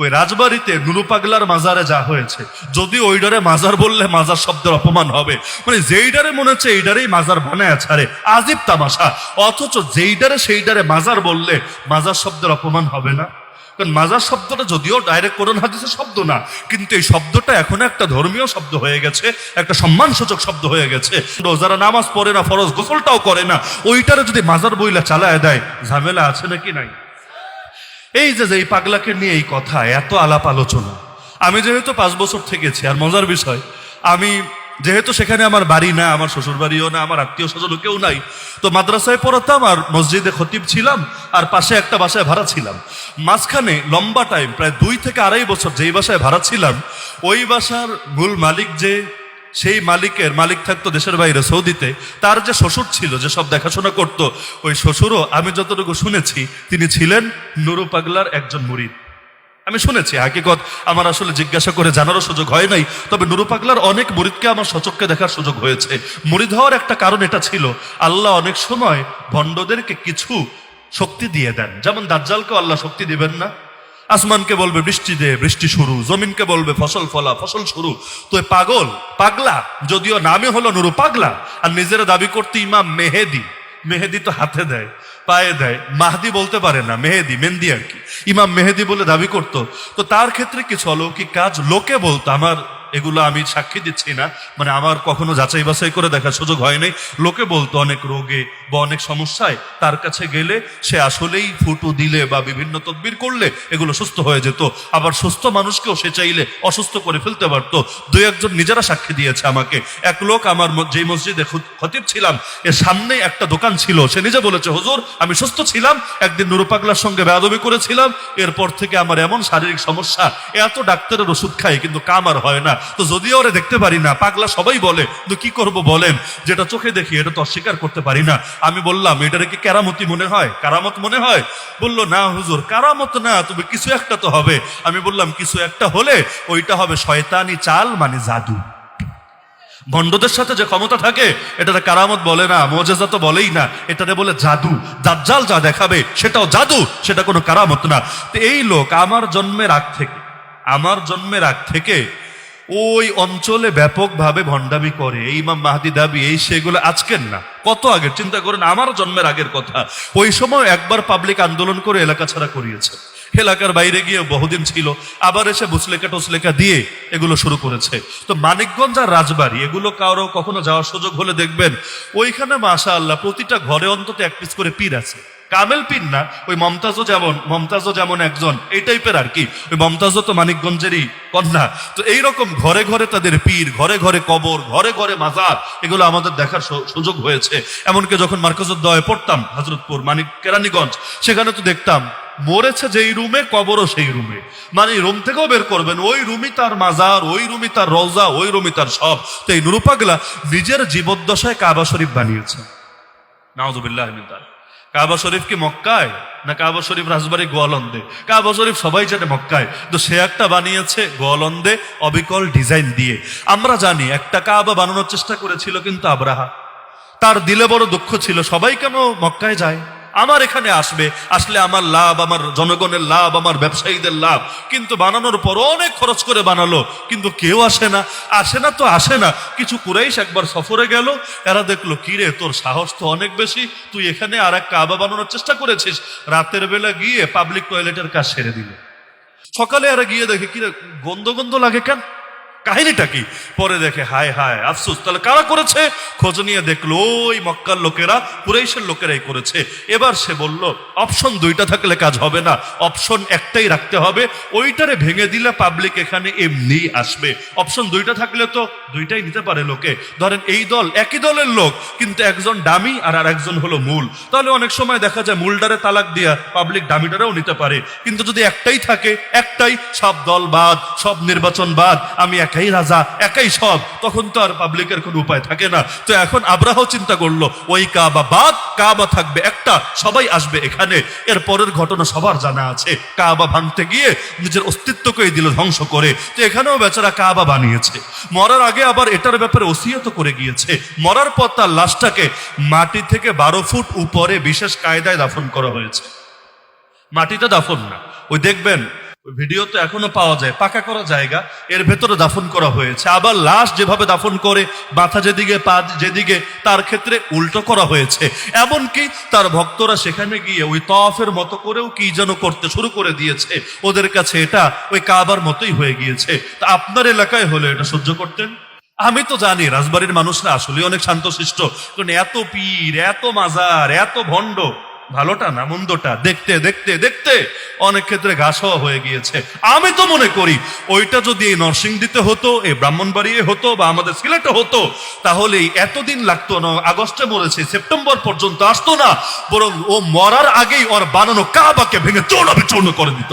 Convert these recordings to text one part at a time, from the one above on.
ওই রাজবাড়িতে নুরু পাগলার মাজারে যা হয়েছে, যদি ওই ওইডারে মাজার বললে মাজার শব্দের অপমান হবে। মানে যেইডারে মনে হচ্ছে এইডারেই মাজার বানায় ছাড়ে আজিব তামাশা। অথচ যেইডারে সেইডারে মাজার বললে মাজার শব্দের অপমান হবে না। কারণ মাজার শব্দটা যদিও ডাইরেক্ট কোরআন হাদিসের শব্দ না, কিন্তু এই শব্দটা এখন একটা ধর্মীয় শব্দ হয়ে গেছে, একটা সম্মানসূচক শব্দ হয়ে গেছে। যারা নামাজ পড়ে না, ফরজ গোসলটাও করে না, ওইটারে যদি মাজার বইলা চালায় দেয়, ঝামেলা আছে নাকি নাই? এই যে এই পাগলাকে নিয়ে এই কথা, এত আলাপ আলোচনা। আমি যেহেতু পাঁচ বছর থেকেছি, আর মজার বিষয়, আমি যেহেতু সেখানে আমার বাড়ি না, আমার শ্বশুর বাড়িও না, আমার আত্মীয় স্বজন কেউ নাই, তো মাদ্রাসায় পড়াতাম আর মসজিদে খতিব ছিলাম, আর পাশে একটা বাসায় ভাড়া ছিলাম। মাঝখানে লম্বা টাইম প্রায় দুই থেকে আড়াই বছর যেই বাসায় ভাড়া ছিলাম, ওই বাসার মূল মালিক যে সেই মালিকের, মালিক থাকতো দেশের বাইরে, সৌদিতে। তার যে শ্বশুর ছিল, যে সব দেখাশোনা করতো, ওই শ্বশুরও আমি যতটুকু শুনেছি, তিনি ছিলেন নুরু পাগলার একজন মুরিদ। আমি শুনেছি, হাকিকত আমার আসলে জিজ্ঞাসা করে জানারও সুযোগ হয় নাই, তবে নুরু পাগলার অনেক মুরিদকে আমার সচককে দেখার সুযোগ হয়েছে। মুরিদ হওয়ার একটা কারণ এটা ছিল, আল্লাহ অনেক সময় ভণ্ডদেরকে কিছু শক্তি দিয়ে দেন। যেমন দাজ্জালকেও আল্লাহ শক্তি দিবেন না। আসমানকে বলবে বৃষ্টি দে, বৃষ্টি শুরু। জমিনকে বলবে ফসল ফলা, ফসল শুরু। তো পাগল, পাগলা, যদিও নামে হলো নুরু পাগলা, আর নিজেরা দাবি করতে ইমাম মেহেদি। মেহেদি তো হাতে দেয়, পায়ে দেয়, মাহদি বলতে পারে না, মেহেদি মেহেদি আর কি। ইমাম মেহেদি বলে দাবি করত। তো তার ক্ষেত্রে কিছু অলৌকিক কাজ লোকে বলতো, আমার এগুলো আমি সাক্ষী দিচ্ছি না। মানে আমার কখনো যাচাই বাছাই করে দেখার সুযোগ হয়নি লোকে বলতো অনেক রোগে বা অনেক সমস্যায় তার কাছে গেলে সে আসলেই ফুটু দিলে বা বিভিন্ন তদবির করলে এগুলো সুস্থ হয়ে যেত। আবার সুস্থ মানুষকেও সে চাইলে অসুস্থ করে ফেলতে পারতো। দু একজন নিজেরা সাক্ষী দিয়েছে আমাকে। এক লোক আমার যেই মসজিদে খতিব ছিলাম, এর সামনে একটা দোকান ছিল। সে নিজে বলেছে, হুজুর, আমি সুস্থ ছিলাম, একদিন নুরুপাগলার সঙ্গে বেয়াদবি করেছিলাম। এরপর থেকে আমার এমন শারীরিক সমস্যা, এত ডাক্তারের ওষুধ খাই, কিন্তু কাম আর হয় না। তো যদিও ওরে দেখতে পারি না, পাগলা সবাই বলে, কিন্তু কি করব বলেন? যেটা চোখে দেখি, এটা তো অস্বীকার করতে পারি না। আমি বললাম, এটারে কি কেরামতি মনে হয়? কারামত মনে হয়? বলল, না হুজুর, কারামত না, তবে কিছু একটা তো হবে। আমি বললাম, কিছু একটা হলে ওইটা হবে শয়তানি চাল মানে জাদু। ভণ্ডদের সাথে যে ক্ষমতা থাকে এটাতে কারামত বলে না, মজেজা তো বলেই না এটাতে বলে জাদু। দাজ্জাল যা দেখাবে, সেটাও জাদু, সেটা কোনো কারামত না। তো এই লোক আমার জন্মের আগ থেকে, আমার জন্মের আগ থেকে ওই অঞ্চলে ব্যাপকভাবে ভণ্ডামি করে। ইমাম মাহাদি দাবি, এই সেগুলো আজকের না। কত আগের? চিন্তা করেন, আমার জন্মের আগের কথা। ওই সময় একবার পাবলিক আন্দোলন করে এলাকা ছাড়া করিয়েছে। এলাকার বাইরে গিয়ে বহুদিন ছিল, আবার এসে বুসলেখা টসলেখা দিয়ে এগুলো শুরু করেছে। তো মানিকগঞ্জ আর রাজবাড়ি, এগুলো কারও কখনো যাওয়ার সুযোগ হলে দেখবেন, ওইখানে মাশা আল্লাহ প্রতিটা ঘরে অন্তত এক পিস করে পীর আছে। কামেল পীর না, ওই মমতাজও যেমন মমতাজও যেমন একজন, এই টাইপের আর কি। ওই মমতাজও তো মানিকগঞ্জেরই কন্যা। তো এইরকম ঘরে ঘরে তাদের পীর, ঘরে ঘরে কবর, ঘরে ঘরে মাজার, এগুলো আমাদের দেখার সুযোগ হয়েছে। এমনকি যখন মার্কাজুদ্দয়ে পড়তাম, হজরতপুর মানিক কেরানীগঞ্জ, সেখানে তো দেখতাম, মরেছে যেই রুমে, কবরও সেই রুমে। মানে রুম থেকেও বের করবেন, ওই রুমই তার মাজার, ওই রুমই তার রওজা, ওই রুমই তার সব। তো এই নুরুপাগলা নিজের জীবদ্দশায় কাবা শরীফ বানিয়েছে। নাউজুবিল্লাহ যালিক। কাবা শরীফ কি মক্কায়? না কাবা শরীফ রাজবাড়ি গোয়ালন্দে? কাবা শরীফ সবাই জানে মক্কায়। তো সে একটা বানিয়েছে গোয়ালন্দে অবিকল ডিজাইন দিয়ে। আমরা জানি একটা কাবা বানানোর চেষ্টা করেছিল কিন্তু আবরাহা। তার দিলে বড় দুঃখ ছিল, সবাই কেন মক্কায় যায়? আমার এখানে আসবে, আসলে আমার লাভ, আমার জনগণের লাভ, আমার ব্যবসায়ীদের লাভ। কিন্তু বানানোর পর অনেক খরচ করে বানালো, কিন্তু কেউ আসে না। আসে না তো আসে না। কিছু কুরাইশ একবার সফরে গেল, এরা দেখল, কিরে, তোর সাহস তো অনেক বেশি। তুই এখানে আর এক কাবা বানানোর চেষ্টা করেছিস। রাতের বেলা গিয়ে পাবলিক টয়লেটের কাজ সেরে দিল। সকালে এরা গিয়ে দেখে, কিরে, গন্ধ গন্ধ লাগে কেন? কাহিনীটা কি? পরে দেখে, হায় হায়, আফসোস, তাহলে কারা করেছে? খোঁজ নিয়ে দেখল, ওই মক্কার লোকেরা, কুরাইশের লোকেরাই করেছে। এবার সে বলল অপশন দুইটা থাকলে কাজ হবে না। অপশন একটাই রাখতে হবে, ওইটারে ভেঙে দিলে পাবলিক এখানে এমনি আসবে। অপশন দুইটা থাকলে তো দুইটাই নিতে পারে লোকে। ধরেন, এই দল একই দলের লোক, কিন্তু একজন ডামি আর আর একজন হলো মূল। তাহলে অনেক সময় দেখা যায় মূলডারে তালাক দিয়া পাবলিক ডামিটারেও নিতে পারে। কিন্তু যদি একটাই থাকে, একটাই, সব দল বাদ, সব নির্বাচন বাদ, আমি একাই রাজা, একাই সব। তখন তো আর পাবলিকের কোনো উপায় থাকে না। তো এখন আব্রাহ চিন্তা করল, ওই কাবা বাদ, কাবা থাকবে একটা, সবাই আসবে এখানে। এর পরের ঘটনা সবার জানা আছে। কাবা ভাঙতে গিয়ে নিজের অস্তিত্বকেই দিল ধ্বংস করে। তো এখানেও বেচারা কাবা বানিয়েছে। মরার আগে আবার এটার ব্যাপারে ওসিয়ত করে গিয়েছে। মরার পর তার লাশটাকে মাটি থেকে বারো ফুট উপরে বিশেষ কায়দায় দাফন করা হয়েছে। মাটিতে দাফন না। ওই দেখবেন ভিডিও তো এখনও পাওয়া যায়, পাকা করা জায়গা, এর ভেতরে দাফন করা হয়েছে। আবার লাশ যেভাবে দাফন করে, মাথা যেদিকে, পা যেদিকে, তার ক্ষেত্রে উল্টো করা হয়েছে। এমনকি তার ভক্তরা সেখানে গিয়ে ওই তফের মতো করেও কি যেন করতে শুরু করে দিয়েছে, ওদের কাছে এটা ওই কাবার মতোই হয়ে গিয়েছে। তা আপনার এলাকায় হলে এটা সহ্য করতেন? আমি তো জানি, রাজবাড়ির মানুষরা আসলে অনেক শান্তশিষ্ট। কারণ এত পীর, এত মাজার, এত ভণ্ড। ভালোটা না মন্দটা? দেখতে দেখতে দেখতে অনেক ক্ষেত্রে ঘাস হয়ে গিয়েছে। আমি তো মনে করি, ওইটা যদি এই নরসিংদীতে হতো, এই ব্রাহ্মণবাড়িয়ে হতো বা আমাদের সিলেটে হতো, তাহলে এতদিন লাগতো না, আগস্টে মরেছে, সেপ্টেম্বর পর্যন্ত আসতো না, বরং ও মরার আগেই ওর বানানো কাবাকে ভেঙে চৌড় বিচূর্ণ করে দিত।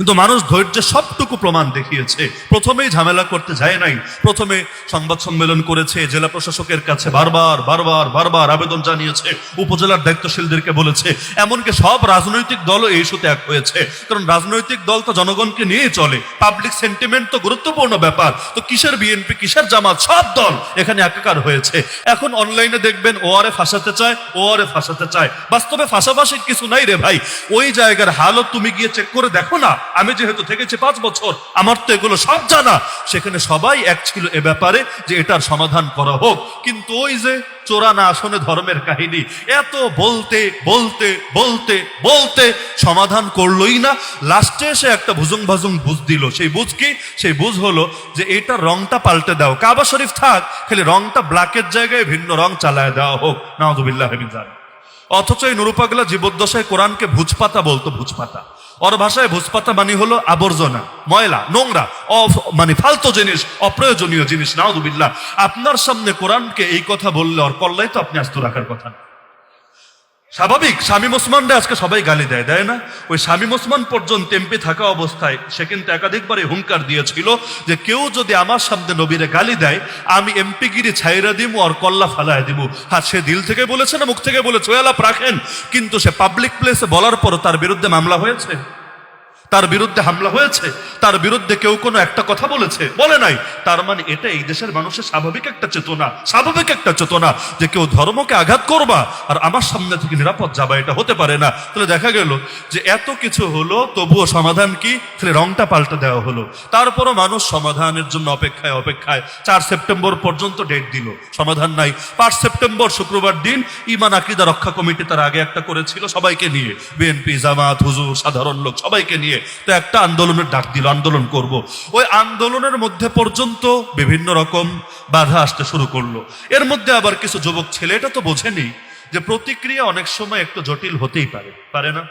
কিন্তু মানুষ ধৈর্যের সবটুকু প্রমাণ দেখিয়েছে। প্রথমেই ঝামেলা করতে যায় নাই। প্রথমে সংবাদ সম্মেলন করেছে, জেলা প্রশাসকের কাছে বারবার বারবার বারবার আবেদন জানিয়েছে, উপজেলার দায়িত্বশীলদেরকে বলেছে। এমনকি সব রাজনৈতিক দলও এই ইস্যুতে এক হয়েছে। কারণ রাজনৈতিক দল তো জনগণকে নিয়ে চলে। পাবলিক সেন্টিমেন্ট তো গুরুত্বপূর্ণ ব্যাপার। তো কিসের বিএনপি কিসের জামাত? সব দল এখানে একাকার হয়েছে। এখন অনলাইনে দেখবেন ও আরে ফাঁসাতে চায় ও আরে ফাঁসাতে চায়। বাস্তবে ফাঁসাফাঁসি কিছু নাই রে ভাই। ওই জায়গার হালত তুমি গিয়ে চেক করে দেখো না। আমি যেহেতু থেকেছি পাঁচ বছর, আমার তো এগুলো সব জানা। সেখানে সবাই এক ছিল এ ব্যাপারে যে এটার সমাধান করা হোক। কিন্তু ওই যে চোরা না আসনে ধর্মের কাহিনী, এত বলতে বলতে বলতে বলতে সমাধান করলোই না। লাস্টে এসে একটা ভুজুং ভাজুং বুঝ দিল। সেই বুঝ কি? সেই বুঝ হলো যে এইটার রংটা পাল্টে দাও। কাবা শরীফ থাক, খালি রংটা ব্ল্যাকের জায়গায় ভিন্ন রং চালায় দেওয়া হোক। নাউজুবিল্লাহ অথচ এই নুরুপাগলা জীবদ্দশায় কোরআনকে ভুজপাতা বলতো ভুজপাতা। ওর ভাষায় ভুজপাতা মানে হলো আবর্জনা, ময়লা, নোংরা, অফ মানে ফালতু জিনিস, অপ্রয়োজনীয় জিনিস নাউদুবিল্লাহ আপনার সামনে কোরআনকে এই কথা বললে ওর কল্লাই তো আপনি আস্ত রাখার কথা না। স্বাভাবিক, স্বামী ওসমানরা আজকে সবাই গালি দেয় দেয় না? ওই স্বামী ওসমান পর্যন্ত এমপি থাকা অবস্থায় সে কিন্তু একাধিকবারে হুঙ্কার দিয়েছিল যে কেউ যদি আমার সামনে নবীরে গালি দেয়, আমি এমপি গিরি ছাইরা দিব আর কল্লা ফালায় দিব হ্যাঁ সে দিল থেকে বলেছে না মুখ থেকে বলেছে ওয়ালাপ রাখেন। কিন্তু সে পাবলিক প্লেসে বলার পর তার বিরুদ্ধে মামলা হয়েছে। তার বিরুদ্ধে হামলা হয়েছে, তার বিরুদ্ধে কেউ কোনো একটা কথা বলেছে, বলে নাই। তার মানে এটা এই দেশের মানুষের স্বাভাবিক একটা চেতনা, স্বাভাবিক একটা চেতনা যে কেউ ধর্মকে আঘাত করবা আর আমার সামনে থেকে নিরাপদ যাবা, এটা হতে পারে না। তাহলে দেখা গেল যে এত কিছু হলো, তবুও সমাধান কি? তাহলে রংটা পাল্টে দেওয়া হলো। তারপরও মানুষ সমাধানের জন্য অপেক্ষায় অপেক্ষায় চার সেপ্টেম্বর পর্যন্ত ডেট দিল। সমাধান নাই। পাঁচ সেপ্টেম্বর শুক্রবার দিন ইমান আকিদা রক্ষা কমিটি তার আগে একটা করেছিল সবাইকে নিয়ে। বিএনপি, জামাত, হুজুর, সাধারণ লোক সবাইকে নিয়ে। তো একটা আন্দোলনের ডাক দিল, আন্দোলন করব। ওই আন্দোলনের মধ্যে পর্যন্ত বিভিন্ন রকম বাধা আসতে শুরু করল এর মধ্যে আবার কিছু যুবক ছেলে, এটা তো বোঝেনি যে প্রতিক্রিয়া অনেক সময় একটু জটিল হতেই পারে পারে না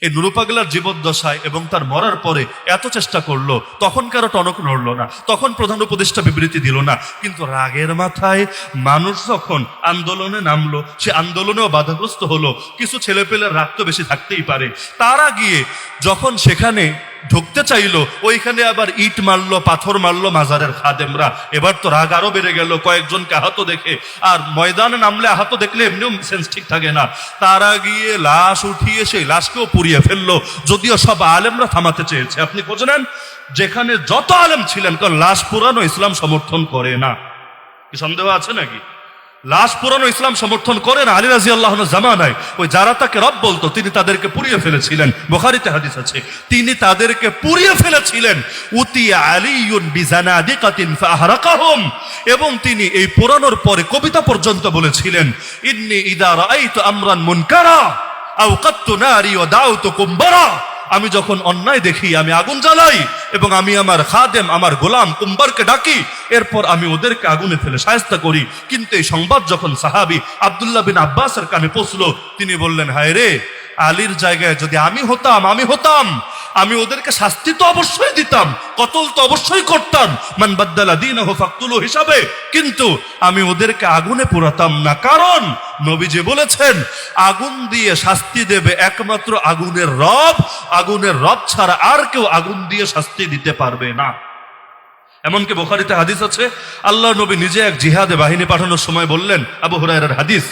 এই নুরুপাগলার জীবদ্দশায় এবং তার মরার পরে এত চেষ্টা করল, তখন কারও টনক নড়ল না, তখন প্রধান উপদেষ্টা বিবৃতি দিল না। কিন্তু রাগের মাথায় মানুষ যখন আন্দোলনে নামলো, সে আন্দোলনেও বাধাগ্রস্ত হলো। কিছু ছেলেপেলের রাগ তো বেশি থাকতেই পারে। তারা গিয়ে যখন সেখানে ঢুকতে চাইলো, ওইখানে আবার ইট মারলো, পাথর মারলো মাজারের খাদেমরা। এবার তো রাগ আরও বেড়ে গেল, কয়েকজনকে আহত দেখে। আর ময়দানে নামলে আহত দেখলে এমনিও সেন্স ঠিক থাকে না। তারা গিয়ে লাশ উঠিয়ে সেই লাশকেও পুড়িয়ে ফেলল, যদিও সব আলেমরা থামাতে চেয়েছে। আপনি নেন, যেখানে যত আলেম ছিলেন, কারণ লাশ পুরানো ইসলাম সমর্থন করে না। সন্দেহ আছে নাকি? লাশ পুরানো ইসলাম সমর্থন করেন আলী রাজি আল্লাহ জামানায়। ওই যারা তাকে রব বলতো, তিনি তাদেরকে পুড়িয়ে ফেলেছিলেন। বোখারিতে হাদিস আছে, তিনি তাদেরকে পুড়িয়ে ফেলেছিলেন। উতি আলিউন বিজানাদিকাতিন ফাহরাকাহুম। এবং তিনি এই পুরানোর পরে কবিতা পর্যন্ত বলেছিলেন, ইন্নি ইদা রাআইতু আমরান মুনকারা, আও কাত্তু নারি ওয়া দাউতু কুম্বারা। আমি যখন অন্যায় দেখি, আমি আগুন জ্বালাই এবং আমি আমার খাদেম, আমার গোলাম কুম্বারকে ডাকি, এরপর আমি ওদেরকে আগুনে ফেলে সায়স্তা করি। কিন্তু এই সংবাদ যখন সাহাবি আবদুল্লাহ বিন আব্বাসের কানে পৌঁছলো, তিনি বললেন হায় রে আলীর জায়গায় যদি আমি হতাম আমি হতাম। আমি ওদেরকে শাস্তি তো অবশ্যই দিতাম, কতল তো অবশ্যই করতাম। মান বাদ্দালা দিন ফাকতুল হিসাবে, কিন্তু আমি ওদেরকে আগুনে পোড়াতাম না। কারণ নবী যে বলেছেন, আগুন দিয়ে শাস্তি দেবে একমাত্র আগুনের রব আগুনের রব ছাড়া আর কেউ আগুন দিয়ে শাস্তি দিতে পারবে না। এমনকি বোখারিতে হাদিস আছে, আল্লাহ নবী নিজে এক জিহাদে বাহিনী পাঠানোর সময় বললেন, আবু হুরায়রার হাদিস,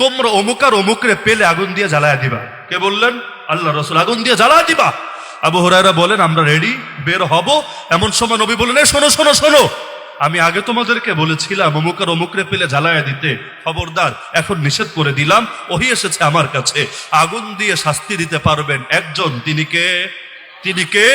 তোমরা অমুক আর অমুকরে পেলে আগুন দিয়ে জ্বালায় দিবা। কে বললেন? আল্লাহ রসুল আগুন দিয়ে জ্বালায় দিবা। আবু হরাইরা বলেন, আমরা রেডি বের হব। এমন সময় নবী বলেন "এই শোনো শোনো শোনো। আমি আগে তোমাদেরকে বলেছিলাম অমুক আর অমুকরে পেলে জ্বালায় দিতে। খবরদার, এখন নিষেধ করে দিলাম, ওহি এসেছে আমার কাছে। আগুন দিয়ে শাস্তি দিতে পারবেন একজন। তিনি কে? তিনি কে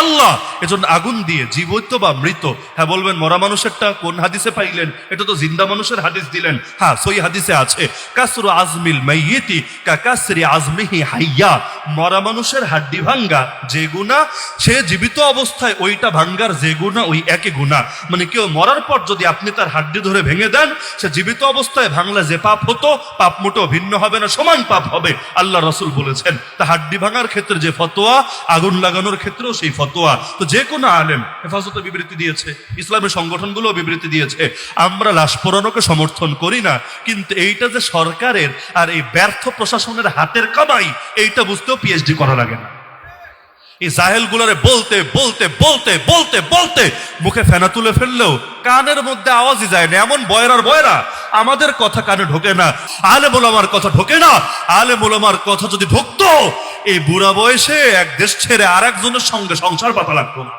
আল্লাহ। এজন্য আগুন দিয়ে জীবিত বা মৃত। হ্যাঁ বলবেন, মরা মানুষেরটা কোন হাদিসে পাইলেন? এটা তো জিন্দা মানুষের হাদিস দিলেন। হ্যাঁ সই হাদিসে আছে, কাসরু আজমিল মাইয়িতি কা কাসরি আজমিহি হাইয়া। মরা মানুষের হাড্ডি ভাঙ্গা যে গুণা, সে জীবিত অবস্থায় ওইটা ভাঙ্গার যে গুণা, ওই একই গুণা। মানে কেউ মরার পর যদি আপনি তার হাড্ডি ধরে ভেঙে দেন, সে জীবিত অবস্থায় ভাঙলে যে পাপ হতো, পাপ মোটেও ভিন্ন হবে না, সমান পাপ হবে। আল্লাহ রসুল বলেছেন, তা হাড্ডি ভাঙার ক্ষেত্রে যে ফতোয়া, আগুন লাগানোর ক্ষেত্রেও সেই ফতোয়া। তো যে কোনো আলেম হেফাজতে বিবৃতি দিয়েছে, ইসলামের সংগঠনগুলো বিবৃতি দিয়েছে। আমরা লাশ পোড়ানোকে সমর্থন করি না, কিন্তু এইটা যে সরকারের আর এই ব্যর্থ প্রশাসনের হাতের কামাই, এইটা বুঝতেও পিএইচডি করা লাগে না। এই জাহেল গুলারে বলতে বলতে বলতে বলতে বলতে মুখে ফেনা তুলে ফেললেও কানের মধ্যে আওয়াজই যায় না। এমন বয়রার বয়রা আমাদের কথা কানে ঢোকে না। আলে মোলামার কথা ঢোকে না। আলে মোলামার কথা যদি ঢুকতো, এই বুড়া বয়সে এক দেশ ছেড়ে আর একজনের সঙ্গে সংসার পাতা লাগতো না।